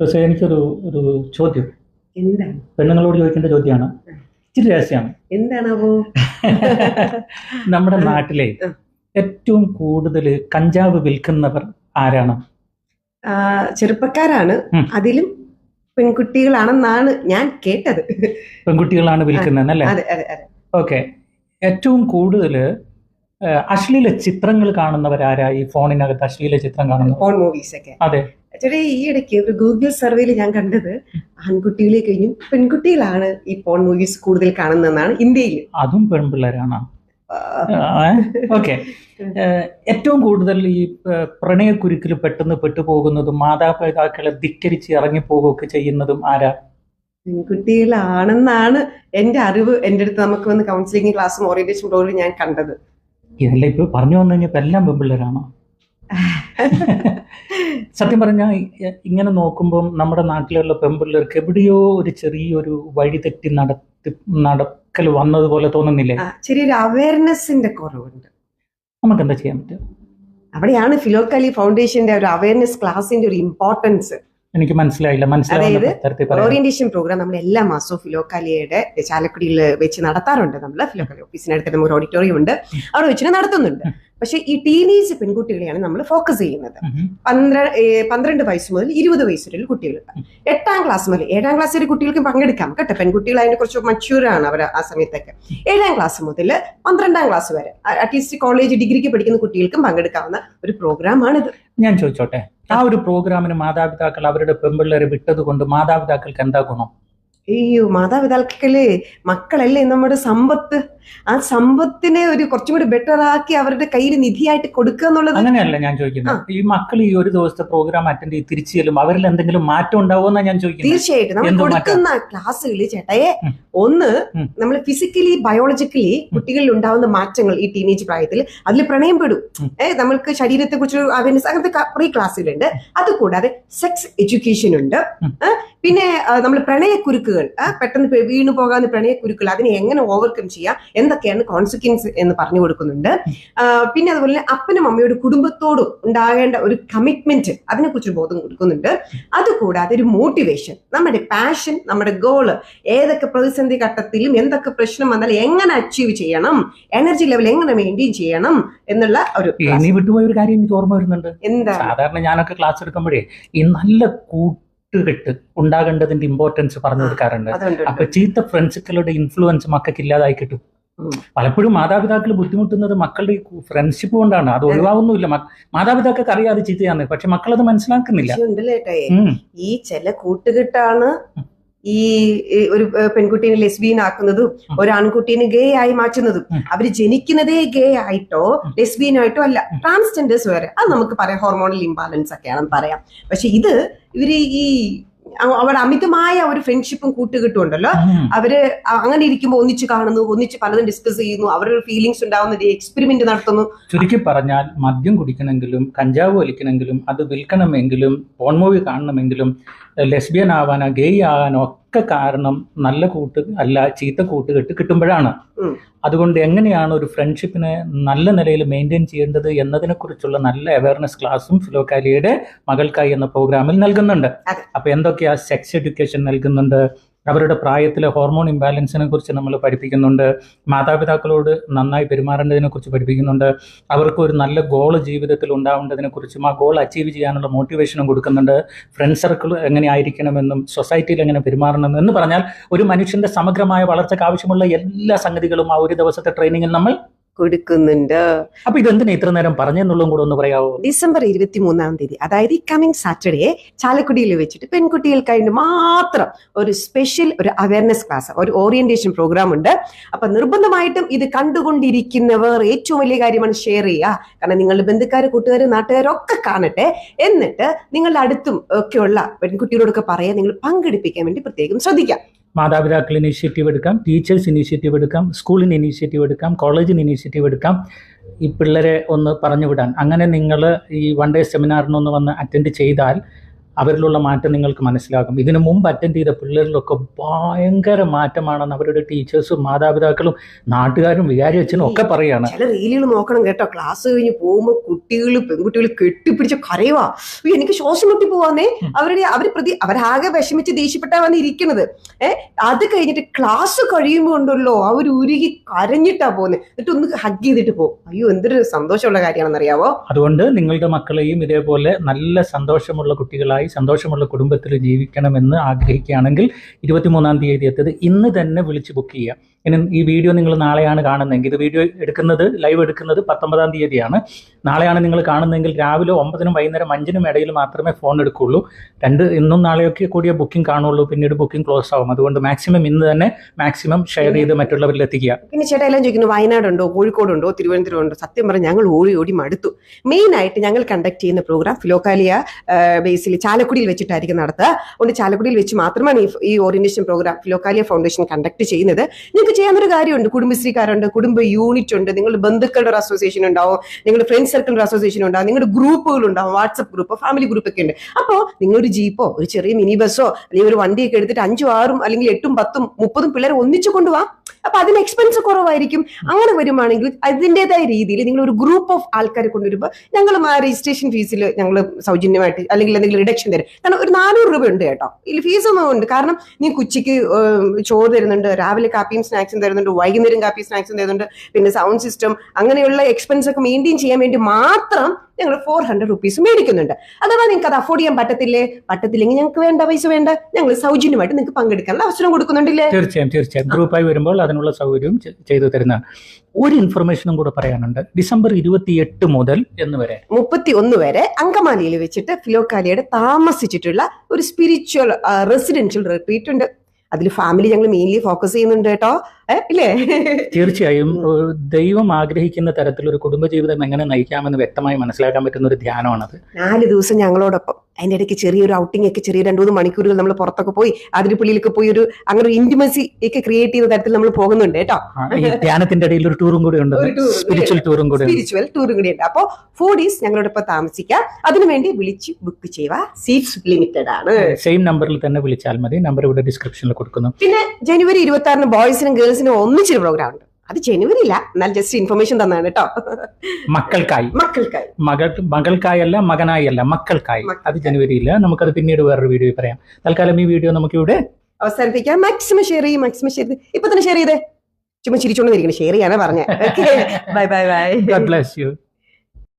പക്ഷേ എനിക്കൊരു ഒരു ചോദ്യം. എന്താണ്? പെണ്ണുങ്ങളോട് ചോദിക്കേണ്ട ചോദ്യമാണ്. ഇച്ചിരി രഹസ്യമാണ്. എന്താണാവോ? നമ്മുടെ നാട്ടിലെ ഏറ്റവും കൂടുതൽ കഞ്ചാവ് വിൽക്കുന്നവർ ആരാണ്? ചെറുപ്പക്കാരാണ്. അതിലും പെൺകുട്ടികളാണെന്നാണ് ഞാൻ കേട്ടത്. പെൺകുട്ടികളാണ് വിൽക്കുന്നത് അല്ലേ? ഓക്കെ. ഏറ്റവും കൂടുതൽ അശ്ലീല ചിത്രങ്ങൾ കാണുന്നവരാരാ ഈ ഫോണിനകത്ത് അശ്ലീല ചിത്രം കാണുന്നത്? ഫോൺ മൂവീസ് ഒക്കെ അതെ. ചേട്ടാ ഈ ഇടയ്ക്ക് ഒരു ഗൂഗിൾ സർവേയിൽ ഞാൻ കണ്ടത് ആൺകുട്ടികളെ കഴിഞ്ഞു പെൺകുട്ടികളാണ് ഈ പോൺ മൂവീസ് കൂടുതൽ കാണുന്നതെന്നാണ് ഇന്ത്യയിൽ അതും പെൺപിള്ളേരാണ്? ഓക്കെ ഏറ്റവും കൂടുതൽ ഈ പ്രണയക്കുരുക്കിൽ പെട്ടെന്ന് പെട്ടുപോകുന്നതും മാതാപിതാക്കളെ ധിക്കരിച്ച് ഇറങ്ങിപ്പോകുകയൊക്കെ ചെയ്യുന്നതും ആരാ? പെൺകുട്ടികളാണെന്നാണ് എന്റെ അറിവ്. എന്റെ അടുത്ത് നമുക്ക് വന്ന് കൗൺസിലിംഗ് ക്ലാസ്സും ഓറിയന്റേഷൻ പ്രോഗ്രാം ഞാൻ കണ്ടത്. ഇതല്ല ഇപ്പൊ പറഞ്ഞു വന്നു കഴിഞ്ഞപ്പോ എല്ലാം പെൺപിള്ളേരാണോ? സത്യം പറഞ്ഞാൽ ഇങ്ങനെ നോക്കുമ്പം നമ്മുടെ നാട്ടിലുള്ള പെമ്പിള്ളേർക്ക് എവിടെയോ ഒരു ചെറിയൊരു വഴി തെറ്റി നടത്തി നടക്കൽ വന്നതുപോലെ തോന്നുന്നില്ലേ? ചെറിയൊരു അവയർനെസിന്റെ കുറവുണ്ട്. നമുക്ക് എന്താ ചെയ്യാൻ പറ്റും അവിടെയാണ് ഫിലോക്കലി ഫൗണ്ടേഷന്റെ ഒരു അവയർനെസ് ക്ലാസിന്റെ ഒരു ഇമ്പോർട്ടൻസ് എനിക്ക് മനസ്സിലായില്ല. മനസ്സിലായത് ഓറിയന്റേഷൻ പ്രോഗ്രാം നമ്മൾ എല്ലാ മാസവും ഫിലോക്കാലിയുടെ ചാലക്കുടിയിൽ വെച്ച് നടത്താറുണ്ട്. നമ്മൾ ഫിലോക്കാലി ഓഫീസിനടുത്ത് നമുക്ക് ഒരു ഓഡിറ്റോറിയം ഉണ്ട്. അവിടെ വെച്ചിട്ട് നടത്തുന്നുണ്ട്. പക്ഷെ ഈ ടീനേജ് പെൺകുട്ടികളെയാണ് നമ്മൾ ഫോക്കസ് ചെയ്യുന്നത്. പന്ത്രണ്ട് പന്ത്രണ്ട് വയസ്സ് മുതൽ ഇരുപത് വയസ്സ് വരെയുള്ള കുട്ടികൾ എട്ടാം ക്ലാസ് മുതൽ ഏഴാം ക്ലാസ് വരെ കുട്ടികൾക്ക് പങ്കെടുക്കാം കേട്ടോ. പെൺകുട്ടികൾ അതിനെ കുറച്ച് ആണ് അവർ ആ സമയത്തൊക്കെ. ഏഴാം ക്ലാസ് മുതൽ പന്ത്രണ്ടാം ക്ലാസ് വരെ അറ്റ്ലീസ്റ്റ് കോളേജ് ഡിഗ്രിക്ക് പഠിക്കുന്ന കുട്ടികൾക്കും പങ്കെടുക്കാവുന്ന ഒരു പ്രോഗ്രാമാണിത് ഞാൻ ചോദിച്ചോട്ടെ ആ ഒരു പ്രോഗ്രാമിന് മാതാപിതാക്കൾ അവരുടെ പെൺപിള്ളേരെ വിട്ടത് കൊണ്ട് മാതാപിതാക്കൾക്ക് എന്താ ഗുണം? അയ്യോ മാതാപിതാക്കളെ മക്കളല്ലേ നമ്മുടെ സമ്പത്ത്? ആ സമ്പത്തിനെ ഒരു കുറച്ചും കൂടി ബെറ്റർ ആക്കി അവരുടെ കയ്യിൽ നിധിയായിട്ട് കൊടുക്കുക എന്നുള്ളത് അങ്ങനെയല്ല ഞാൻ ചോദിക്കുന്നത്. ഈ മക്കൾ ഈ ഒരു ദിവസത്തെ പ്രോഗ്രാം അറ്റൻഡ് ചെയ്ത് തിരിച്ചു ചെല്ലും അവരിൽ എന്തെങ്കിലും മാറ്റം ഉണ്ടാവുമെന്നാ ഞാൻ ചോദിക്കുന്നത്? തീർച്ചയായിട്ടും. നമ്മൾ കൊടുക്കുന്ന ക്ലാസ്സുകളിൽ ചേട്ടായെ ഒന്ന് നമ്മൾ ഫിസിക്കലി ബയോളജിക്കലി കുട്ടികളിൽ ഉണ്ടാവുന്ന മാറ്റങ്ങൾ ഈ ടീനേജ് പ്രായത്തിൽ അതിൽ പ്രണയം പെടും. ഏഹ് നമ്മൾക്ക് ശരീരത്തെ കുറിച്ച് അവയർനെസ് അങ്ങനത്തെ കുറെ ക്ലാസ്സുകളുണ്ട് അതുകൂടാതെ സെക്സ് എഡ്യൂക്കേഷൻ ഉണ്ട്. പിന്നെ നമ്മൾ പ്രണയക്കുരുക്കുകൾ പെട്ടെന്ന് വീണു പോകാവുന്ന പ്രണയക്കുരുക്കുകൾ അതിനെ എങ്ങനെ ഓവർകം ചെയ്യാം? എന്തൊക്കെയാണ് കോൺസിക്വൻസ് എന്ന് പറഞ്ഞു കൊടുക്കുന്നുണ്ട്. പിന്നെ അതുപോലെ തന്നെ അപ്പനും അമ്മയോടും കുടുംബത്തോടും ഉണ്ടാകേണ്ട ഒരു കമ്മിറ്റ്മെന്റ് അതിനെക്കുറിച്ച് ബോധം കൊടുക്കുന്നുണ്ട്. അതുകൂടാതെ ഒരു മോട്ടിവേഷൻ നമ്മുടെ പാഷൻ നമ്മുടെ ഗോൾ ഏതൊക്കെ പ്രതിസന്ധി ഘട്ടത്തിലും എന്തൊക്കെ പ്രശ്നം വന്നാലും എങ്ങനെ അച്ചീവ് ചെയ്യണം എനർജി ലെവൽ എങ്ങനെ മെയിന്റെയിൻ ചെയ്യണം എന്നുള്ള ഒരു വിട്ടുപോയ ഒരു കാര്യം എനിക്ക് ഓർമ്മ വരുന്നുണ്ട്. എന്താ? സാധാരണ ഞാനൊക്കെ ക്ലാസ് എടുക്കുമ്പോഴേ ഈ നല്ല കൂട്ടുകെട്ട് ഉണ്ടാകേണ്ടതിന്റെ ഇമ്പോർട്ടൻസ് പറഞ്ഞു കൊടുക്കാറുണ്ട്. അപ്പൊ ചീത്ത ഫ്രണ്ട്സുകളുടെ ഇൻഫ്ലുവൻസ് മക്കൾക്ക് ഇല്ലാതായി കിട്ടും. പലപ്പോഴും മാതാപിതാക്കൾ ബുദ്ധിമുട്ടുന്നത് മക്കളുടെ ഫ്രണ്ട്ഷിപ്പ് കൊണ്ടാണ്. അത് ഒഴിവാകുന്നില്ല മാതാപിതാക്കൾക്ക് അറിയാതെ ചീത്തയാന്ന് പക്ഷെ മക്കൾ അത് മനസ്സിലാക്കുന്നില്ല. ഈ ചില കൂട്ടുകെട്ടാണ് ഈ ഒരു പെൺകുട്ടീനെ ലെസ്ബിയൻ ആക്കുന്നതും. ഒരു ആൺകുട്ടീനെ ഗേ ആയി മാറ്റുന്നതും. അവർ അവർ ജനിക്കുന്നതേ ഗേ ആയിട്ടോ ലെസ്ബിയൻ ആയിട്ടോ അല്ല. ട്രാൻസ്ജെൻഡേഴ്സ് വരെ. അത് നമുക്ക് പറയാം ഹോർമോണൽ ഇംബാലൻസ് ഒക്കെയാണെന്ന് പറയാം. പക്ഷെ ഇത് ഇവർ ഈ അവ- അവരുടെ അമിതമായ ഒരു ഫ്രണ്ട്ഷിപ്പും കൂട്ടുകെട്ടും ഉണ്ടല്ലോ അവർ അങ്ങനെ ഇരിക്കുമ്പോൾ ഒന്നിച്ച് കാണുന്നു ഒന്നിച്ച് പലതും ഡിസ്കസ് ചെയ്യുന്നു അവരുടെ ഫീലിങ്സ് ഉണ്ടാവുന്ന ഒരു എക്സ്പെരിമെന്റ് നടത്തുന്നു. ചുരുക്കി പറഞ്ഞാൽ മദ്യം കുടിക്കണമെങ്കിലും കഞ്ചാവ് വലിക്കണമെങ്കിലും അത് വിൽക്കണമെങ്കിലും പോൺ മൂവി കാണണമെങ്കിലും ലെസ്ബിയൻ ആവാനോ ഗെയ് ആകാനോ ഒക്കെ കാരണം നല്ല കൂട്ട് അല്ല ചീത്ത കൂട്ടുകെട്ട് കിട്ടുമ്പോഴാണ്. അതുകൊണ്ട് എങ്ങനെയാണ് ഒരു ഫ്രണ്ട്ഷിപ്പിനെ നല്ല നിലയിൽ മെയിന്റെയിൻ ചെയ്യേണ്ടത് എന്നതിനെക്കുറിച്ചുള്ള നല്ല അവയർനെസ് ക്ലാസ്സും ഫിലോക്കാലിയുടെ മകൾക്കായി എന്ന പ്രോഗ്രാമിൽ നൽകുന്നുണ്ട്. അപ്പോൾ അപ്പൊ എന്തൊക്കെയാ സെക്സ് എഡ്യൂക്കേഷൻ നൽകുന്നുണ്ട്? അവരുടെ പ്രായത്തിലെ ഹോർമോൺ ഇംബാലൻസിനെ കുറിച്ച് നമ്മൾ പഠിപ്പിക്കുന്നുണ്ട്. മാതാപിതാക്കളോട് നന്നായി പെരുമാറേണ്ടതിനെ കുറിച്ച് പഠിപ്പിക്കുന്നുണ്ട്. അവർക്ക് ഒരു നല്ല ഗോൾ ജീവിതത്തിൽ ഉണ്ടാവേണ്ടതിനെ കുറിച്ചും ആ ഗോൾ അച്ചീവ് ചെയ്യാനുള്ള മോട്ടിവേഷനും കൊടുക്കുന്നുണ്ട്. ഫ്രണ്ട് സർക്കിൾ എങ്ങനെ ആയിരിക്കണമെന്നും സൊസൈറ്റിയിൽ എങ്ങനെ പെരുമാറണമെന്നും എന്ന് പറഞ്ഞാൽ ഒരു മനുഷ്യന്റെ സമഗ്രമായ വളർച്ചയ്ക്ക് ആവശ്യമുള്ള എല്ലാ സംഗതികളും ആ ഒരു ദിവസത്തെ ട്രെയിനിങ്ങിൽ നമ്മൾ കൊടുക്കുന്നുണ്ട്. അപ്പൊ ഇതെന്തിനാ ഇത്ര നേരം പറഞ്ഞെന്നുള്ളതും കൂടെ ഒന്ന് പറയാവോ? ഡിസംബർ ഇരുപത്തി മൂന്നാം തീയതി അതായത് ഈ കമ്മിങ് സാറ്റർഡേ ചാലക്കുടിയിൽ വെച്ചിട്ട് പെൺകുട്ടികൾക്കായിട്ട് മാത്രം ഒരു സ്പെഷ്യൽ ഒരു അവയർനെസ് ക്ലാസ് ഒരു ഓറിയന്റേഷൻ പ്രോഗ്രാം ഉണ്ട്. അപ്പൊ നിർബന്ധമായിട്ടും ഇത് കണ്ടുകൊണ്ടിരിക്കുന്നവർ ഏറ്റവും വലിയ കാര്യമാണ് ഷെയർ ചെയ്യുക. കാരണം നിങ്ങളുടെ ബന്ധുക്കാർ കൂട്ടുകാർ നാട്ടുകാരൊക്കെ കാണട്ടെ. എന്നിട്ട് നിങ്ങളുടെ അടുത്തും ഒക്കെയുള്ള പെൺകുട്ടികളോടൊക്കെ പറയാൻ നിങ്ങൾ പങ്കെടുപ്പിക്കാൻ വേണ്ടി പ്രത്യേകം ശ്രദ്ധിക്കാം മാതാപിതാക്കൾ ഇനീഷ്യേറ്റീവ് എടുക്കാം ടീച്ചേഴ്സ് ഇനീഷ്യേറ്റീവ് എടുക്കാം സ്കൂളിന് ഇനീഷ്യേറ്റീവ് എടുക്കാം കോളേജിന് ഇനീഷ്യേറ്റീവ് എടുക്കാം. ഈ പിള്ളേരെ ഒന്ന് പറഞ്ഞു വിടാൻ അങ്ങനെ നിങ്ങൾ ഈ വൺ ഡേ സെമിനാറിനൊന്ന് വന്ന് അറ്റൻഡ് ചെയ്താൽ അവരിലുള്ള മാറ്റം നിങ്ങൾക്ക് മനസ്സിലാകും. ഇതിനു മുമ്പ് അറ്റൻഡ് ചെയ്ത പിള്ളേരിലൊക്കെ ഭയങ്കര മാറ്റമാണെന്ന് അവരുടെ ടീച്ചേഴ്സും മാതാപിതാക്കളും നാട്ടുകാരും വികാരി അച്ഛനും ഒക്കെ പറയാണ്. ചില റീലുകൾ നോക്കണം കേട്ടോ. ക്ലാസ് കഴിഞ്ഞ് പോകുമ്പോൾ കുട്ടികൾ പെൺകുട്ടികൾ കെട്ടിപ്പിടിച്ച കരയുവാ. എനിക്ക് ശ്വാസം മുട്ടി പോവാന്നേ. അവരുടെ അവർ പ്രതി അവരാകെ വിഷമിച്ച് ദേഷ്യപ്പെട്ടാ വന്ന് ഇരിക്കുന്നത്. ഏഹ് അത് കഴിഞ്ഞിട്ട് ക്ലാസ് കഴിയുമ്പോൾ ഉണ്ടല്ലോ അവർ ഉരുകി കരഞ്ഞിട്ടാ പോകുന്നത് എന്നിട്ട് ഒന്ന് ഹഗ് ചെയ്തിട്ട് പോകും അയ്യോ എന്തൊരു സന്തോഷമുള്ള കാര്യമാണെന്ന് അറിയാവോ അതുകൊണ്ട് നിങ്ങളുടെ മക്കളെയും ഇതേപോലെ നല്ല സന്തോഷമുള്ള കുട്ടികളായി സന്തോഷമുള്ള കുടുംബത്തിൽ ജീവിക്കണമെന്ന് ആഗ്രഹിക്കുകയാണെങ്കിൽ ഇരുപത്തിമൂന്നാം തീയതി എത്തത് ഇന്ന് തന്നെ വിളിച്ച് ബുക്ക് ചെയ്യുക. ഇനി ഈ വീഡിയോ നിങ്ങൾ നാളെയാണ് കാണുന്നതെങ്കിൽ ഇത് വീഡിയോ എടുക്കുന്നത് ലൈവ് എടുക്കുന്നത് പത്തൊമ്പതാം തീയതിയാണ്. നാളെയാണ് നിങ്ങൾ കാണുന്നതെങ്കിൽ രാവിലെ ഒമ്പതിനും വൈകുന്നേരം അഞ്ചിനും ഇടയിൽ മാത്രമേ ഫോൺ എടുക്കുള്ളൂ. രണ്ട് ഇന്നും നാളെയൊക്കെ കൂടിയ ബുക്കിംഗ് കാണുള്ളൂ. പിന്നീട് ബുക്കിംഗ് ക്ലോസ് ആവും. അതുകൊണ്ട് മാക്സിമം ഇന്ന് തന്നെ മാക്സിമം ഷെയർ ചെയ്ത് മറ്റുള്ളവരിൽ എത്തിക്കുക. പിന്നെ ചേട്ടാ എല്ലാം ചോദിക്കുന്നു വയനാടുണ്ടോ കോഴിക്കോടുണ്ടോ തിരുവനന്തപുരം ഉണ്ടോ സത്യം പറഞ്ഞാൽ ഞങ്ങൾ ഓടി ഓടി മടുത്തു. മെയിൻ ആയിട്ട് ഞങ്ങൾ കണ്ടക്ട് ചെയ്യുന്ന പ്രോഗ്രാം ഫിലോക്കാലിയ ബേസിൽ ചാലക്കുടിയിൽ വെച്ചിട്ടായിരിക്കും നടത്തുക. അതുകൊണ്ട് ചാലക്കുടിയിൽ വെച്ച് മാത്രമാണ് ഈ ഈ orientation program Philokalia foundation conduct ചെയ്യുന്നത്. നിങ്ങൾക്ക് ചെയ്യാവുന്നൊരു കാര്യമുണ്ട്. കുടുംബശ്രീക്കാരുണ്ട് കുടുംബ യൂണിറ്റ് ഉണ്ട് നിങ്ങൾ ബന്ധുക്കളുടെ ഒരു അസോസിയേഷൻ ഉണ്ടാവും നിങ്ങളുടെ ഫ്രണ്ട് സർക്കിളിന്റെ അസോസിയേഷൻ ഉണ്ടാവും നിങ്ങളുടെ ഗ്രൂപ്പുകൾ ഉണ്ടാവും വാട്സപ്പ് ഗ്രൂപ്പ് ഫാമിലി ഗ്രൂപ്പ് ഒക്കെ ഉണ്ട്. അപ്പോൾ നിങ്ങളൊരു ജീപ്പോ ഒരു ചെറിയ മിനി ബസ്സോ അല്ലെങ്കിൽ ഒരു വണ്ടിയൊക്കെ എടുത്തിട്ട് അഞ്ചും ആറും അല്ലെങ്കിൽ എട്ടും പത്തും മുപ്പതും പിള്ളേരെ ഒന്നിച്ചു കൊണ്ടുപോവാം അപ്പൊ അതിന് എക്സ്പെൻസ് കുറവായിരിക്കും. അങ്ങനെ വരുവാണെങ്കിൽ അതിന്റെതായ രീതിയിൽ നിങ്ങൾ ഒരു ഗ്രൂപ്പ് ഓഫ് ആൾക്കാരെ കൊണ്ടുവരുമ്പോൾ ഞങ്ങൾ ആ രജിസ്ട്രേഷൻ ഫീസിൽ ഞങ്ങൾ സൗജന്യമായിട്ട് അല്ലെങ്കിൽ എന്തെങ്കിലും റിഡക്ഷൻ തരും. കാരണം ഒരു നാനൂറ് രൂപ ഉണ്ട് കേട്ടോ. ഇതിൽ ഫീസ് ഒന്നും ഉണ്ട്. കാരണം നീ കുച്ചിക്ക് ചോറ് തരുന്നുണ്ട് രാവിലെ കാപ്പിയും സ്നാക്സും തരുന്നുണ്ട് വൈകുന്നേരം കാപ്പിയും സ്നാക്സും തരുന്നുണ്ട് പിന്നെ സൗണ്ട് സിസ്റ്റം അങ്ങനെയുള്ള എക്സ്പെൻസ് ഒക്കെ മെയിന്റെയിൻ ചെയ്യാൻ വേണ്ടി മാത്രം ഞങ്ങൾ ഫോർ ഹൺഡ്രഡ് റുപ്പീസ് മേടിക്കുന്നുണ്ട്. അഥവാ നിങ്ങൾക്ക് അത് അഫോർഡ് ചെയ്യാൻ പറ്റത്തില്ലേ? പറ്റത്തില്ലെങ്കിൽ ഞങ്ങൾക്ക് വേണ്ട പൈസ വേണ്ട. ഞങ്ങൾ സൗജന്യമായിട്ട് നിങ്ങൾക്ക് പങ്കെടുക്കാനുള്ള അവസരം കൊടുക്കുന്നുണ്ടല്ലേ? തീർച്ചയായും തീർച്ചയായും. ഗ്രൂപ്പായി വരുമ്പോൾ അതിനുള്ള സൗകര്യവും ചെയ്തു തരുന്ന ഒരു ഇൻഫർമേഷനും കൂടെ പറയാനുണ്ട്. ഡിസംബർ ഇരുപത്തിയെട്ട് മുതൽ എന്ന് വരെ. മുപ്പത്തി ഒന്ന് വരെ അങ്കമാലിയിൽ വെച്ചിട്ട് ഫിലോക്കാലിയുടെ താമസിച്ചിട്ടുള്ള ഒരു സ്പിരിച്വൽ റെസിഡൻഷ്യൽ റിട്രീറ്റ് ഉണ്ട്. അതിൽ ഫാമിലി ഞങ്ങൾ മെയിൻലി ഫോക്കസ് ചെയ്യുന്നുണ്ട് കേട്ടോ. ഇല്ലേ? തീർച്ചയായും ദൈവം ആഗ്രഹിക്കുന്ന തരത്തിൽ ഒരു കുടുംബജീവിതം എങ്ങനെ നയിക്കാമെന്ന് വ്യക്തമായി മനസ്സിലാക്കാൻ പറ്റുന്ന ഒരു ധ്യാനമാണത്. നാല് ദിവസം ഞങ്ങളോടൊപ്പം. അതിന്റെ ഇടയ്ക്ക് ചെറിയൊരു ഔട്ടിംഗ് ഒക്കെ ചെറിയ രണ്ടു മൂന്ന് മണിക്കൂറുകൾ നമ്മൾ പുറത്തൊക്കെ പോയി അതിരിപ്പള്ളിയിലൊക്കെ പോയി ഒരു അങ്ങനെ ഒരു ഇന്റിമസി ഒക്കെ ക്രിയേറ്റ് ചെയ്യുന്ന തരത്തിൽ നമ്മൾ പോകുന്നുണ്ട് കേട്ടോ. ധ്യാനത്തിന്റെ ഇടയിൽ ഒരു ടൂറും കൂടി ഉണ്ട്. സ്പിരിച്വൽ ടൂറും കൂടി സ്പിരിച്വൽ ടൂറും കൂടി ഉണ്ട്. അപ്പോൾ ഫോർ ഡേയ്സ് ഞങ്ങളോടൊപ്പം താമസിക്കാം. അതിനുവേണ്ടി വിളിച്ച് ബുക്ക് ചെയ്യുക. സീറ്റ്സ് ലിമിറ്റഡ് ആണ്. സെയിം നമ്പറിൽ തന്നെ വിളിച്ചാൽ മതി. നമ്പർ ഇവിടെ ഡിസ്ക്രിപ്ഷനിൽ കൊടുക്കുന്നു. പിന്നെ ജനുവരി ഇരുപത്തി ആറിന് ബോയ്സിനും ഗേൾസിനും ഒന്നിച്ചൊരു പ്രോഗ്രാം ഉണ്ട്. അത് ജനുവരി ഇല്ല. എന്നാൽ ജസ്റ്റ് ഇൻഫർമേഷൻ തന്നാണ് കേട്ടോ. മക്കൾക്കായി. മക്കൾക്കായി. മകൾ മകൾക്കായല്ല മകനായി അല്ല മക്കൾക്കായി അത് ജനുവരിയില്ല നമുക്കത് പിന്നീട് വേറൊരു വീഡിയോ പറയാം. തൽക്കാലം ഈ വീഡിയോ നമുക്ക് ഇവിടെ അവസാനിപ്പിക്കാം. മാക്സിമം ഷെയർ ചെയ്യും മാക്സിമം ഷെയർ ചെയ്ത് ഇപ്പൊ തന്നെ ഷെയർ ചെയ്തേ. ചുമ്മാ ചിരിച്ചോണ്ടിരിക്കണം ഷെയർ ചെയ്യാനാ പറഞ്ഞേ. Bye bye bye bless you.